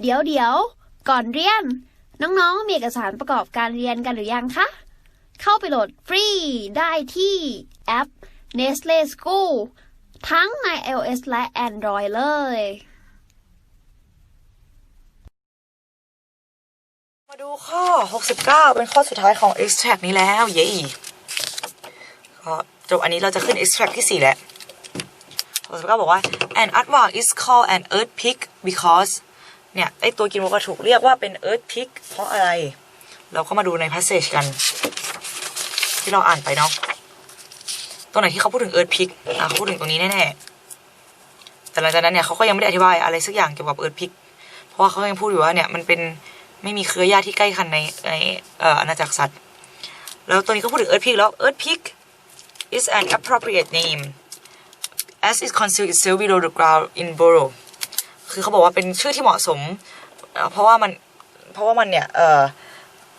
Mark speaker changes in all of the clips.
Speaker 1: เดี๋ยวเดี๋ยวก่อนเรียน น้องๆ มีเอกสารประกอบการเรียนกันหรือยังคะ เข้าไปโหลดฟรีได้ที่แอป Nestle School ทั้งใน iOS และ Android เลย
Speaker 2: มาดูข้อ 69 เป็นข้อสุดท้ายของ extract นี้แล้ว เย้ก็จบอันนี้เราจะขึ้น extract ที่ 4 แล้ว69บอกว่า an aardvark is called an earth pig because เนี่ยไอตัวกินวัวกระถูกเรียกว่าเป็น earth pig เพราะอะไร เราก็มาดูใน passage กัน ที่เราอ่านไปเนาะตรงไหนที่เขาพูดถึง earth pig อะเขาพูดถึงตรงนี้แน่ๆแต่หลังจากนั้นเนี่ยเขาก็ยังไม่ได้อธิบายอะไรสักอย่างเกี่ยวกับ earth pig เพราะว่าเขายังพูดอยู่ว่าเนี่ยมันเป็นไม่มีเครือญาติที่ใกล้คันในในเอ่ออาณาจักรสัตว์แล้วตัวนี้ก็พูดถึง earth pig แล้ว earth pig is an appropriate name as it conceals itself below the ground in burrow คือเขาบอกว่าเป็นชื่อที่เหมาะสม เพราะว่ามันเพราะว่ามันเนี่ยเอ่อ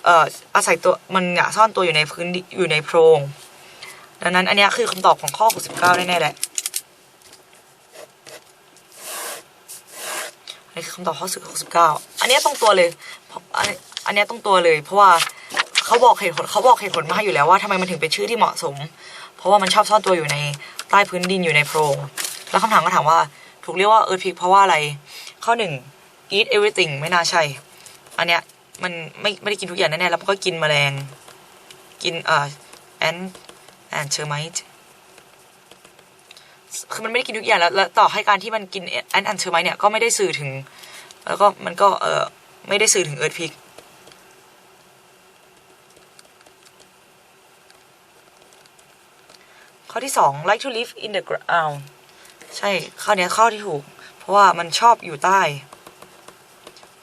Speaker 2: เอ่ออาศัยตัวมันเนี่ยซ่อนตัวอยู่ในพื้นดิอยู่ในโพรงดังนั้นอันนี้คือคำตอบของข้อ 69 แน่ๆแหละนนี้คือคำตอบข้อสุด69 อันนี้ตรงตัวเลยเพราะอันนี้ตรงตัวเลย เพราะว่าเขาบอกเหตุผลเขาบอกเหตุผลมาให้อยู่แล้วว่าทำไมมันถึงเป็นชื่อที่เหมาะสม เพราะว่ามันชอบซ่อนตัวอยู่ในใต้พื้นดินอยู่ในโพรง แล้วคำถามก็ถามว่า ถูกเรียกว่าเออพิกเพราะว่าอะไร ข้อหนึ่ง eat everything ไม่น่าใช่ อันเนี้ยมันไม่ไม่ได้กินทุกอย่างแน่ๆแล้วมันก็กินแมลง กินเอ่อ ant and termite คือมันไม่ได้กินทุกอย่างแล้วแล้วต่อให้การที่มันกินแอนแอนเชอร์ไมเนี่ยก็ไม่ได้สื่อถึง แล้วก็มันก็เออไม่ได้สื่อถึงเอิร์ธพิกข้อที่สอง like to live in the ground ใช่ ข้อนี้ข้อที่ถูก ราะว่ามันชอบอยู่ใต้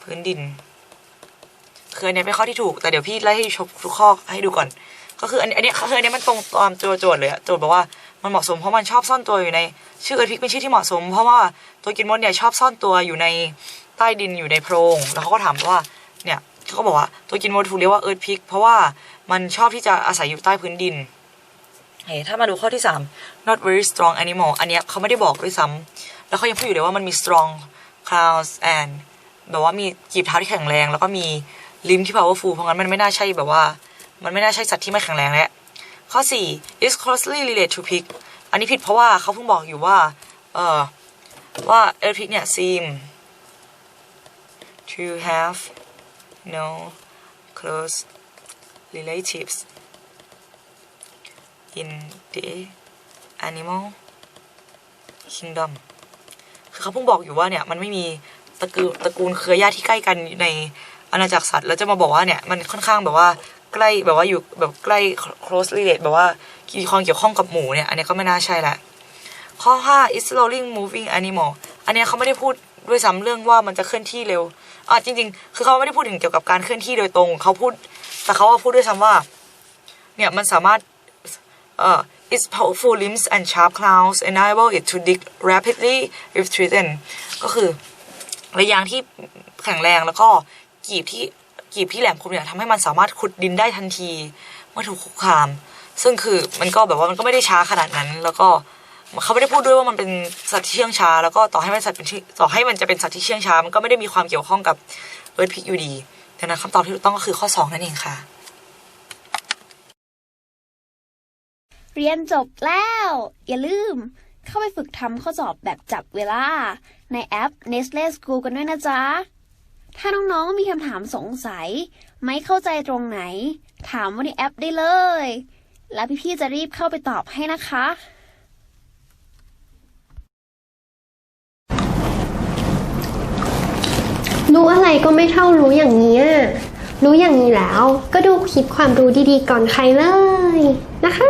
Speaker 2: พื้นดินคืออันเนี้ยเป็นข้อที่ถูกแต่เดี๋ยวพี่ไล่ให้ชมทุกข้อให้ดูก่อน ก็คืออันอันนี้คืออันเนี้ยมันตรงตามตัวโจทย์เลยอะโจทย์บอกว่ามันเหมาะสมเพราะมันชอบซ่อนตัวอยู่ใน ชื่อเอิร์ธพิกเป็นชื่อที่เหมาะสม เพราะว่าตัวกินมดเนี่ยชอบซ่อนตัวอยู่ในใต้ดินอยู่ในโพรงแล้วเขาก็ถามว่าเนี่ยเขาก็บอกว่าตัวกินมดถูกเรียกว่าเอิร์ธพิกเพราะว่ามันชอบที่จะอาศัยอยู่ใต้พื้นดินเฮ้ยถ้ามาดูข้อที่สาม not very strong animal อันเนี้ยเขาไม่ได้บอกด้วยซ้ำ แล้วเขายังพูดอยู่เลยว่ามันมี strong claws and แบบว่ามีกีบเท้าที่แข็งแรง แล้วก็มีลิมที่ powerful เพราะงั้นมันไม่น่าใช่แบบว่า มันไม่น่าใช่สัตว์ที่ไม่แข็งแรงแล้วข้อ 4 is closely related to pig อันนี้ผิดเพราะว่าเขาเพิ่งบอกอยู่ว่า เอ่อว่า e l pig เนี่ย seem to have no close relatives in the animal kingdom คือเขาเพิ่งบอกอยู่ว่าเนี่ยมันไม่มีตระกูลตระกูลเครือญาติที่ใกล้กันในอาณาจักรสัตว์แล้วจะมาบอกว่าเนี่ยมันค่อนข้างแบบว่าใกล้แบบว่าอยู่แบบใกล้ close relate แบบว่ามีความเกี่ยวข้องกับหมูเนี่ยอันนี้ก็ไม่น่าใช่ละข้อ 5 is slowly moving animal อันนี้เขาไม่ได้พูดด้วยซ้ำเรื่องว่ามันจะเคลื่อนที่เร็วอะจริง ๆ คือเขาไม่ได้พูดถึงเกี่ยวกับการเคลื่อนที่โดยตรงเขาพูด แต่เขาว่าพูดด้วยซ้ำว่า เนี่ยมันสามารถเอ่อ its powerful limbs and sharp claws enable it to dig rapidly if threatened ก็คือระยางที่แข็งแรงแล้วก็กีบที่กีบที่แหลมคมเนี่ยทำให้มันสามารถขุดดินได้ทันทีเมื่อถูกคุกคาม ซึ่งคือมันก็แบบว่ามันก็ไม่ได้ช้าขนาดนั้น แล้วก็เขาไม่ได้พูดด้วยว่ามันเป็นสัตว์ที่เชื่องช้า แล้วก็ต่อให้มันสัตว์เป็นต่อให้มันจะเป็นสัตว์ที่เชื่องช้า มันก็ไม่ได้มีความเกี่ยวข้องกับเอิร์ธพิกอยู่ดีดังนั้นคำตอบที่ถูกต้องก็คือข้อสองนั่นเองค่ะ
Speaker 1: เรียนจบแล้ว อย่าลืม เข้าไปฝึกทำข้อสอบแบบจับเวลา ในแอป Nestle School กันด้วยนะจ๊ะ ถ้าน้องๆมีคำถามสงสัย ไม่เข้าใจตรงไหน ถามว่าในแอปได้เลย แล้วพี่ๆจะรีบเข้าไปตอบให้นะคะ
Speaker 3: รู้อะไรก็ไม่เท่ารู้อย่างนี้ รู้อย่างนี้แล้ว ก็ดูคลิปความรู้ดีๆก่อนใครเลยนะคะ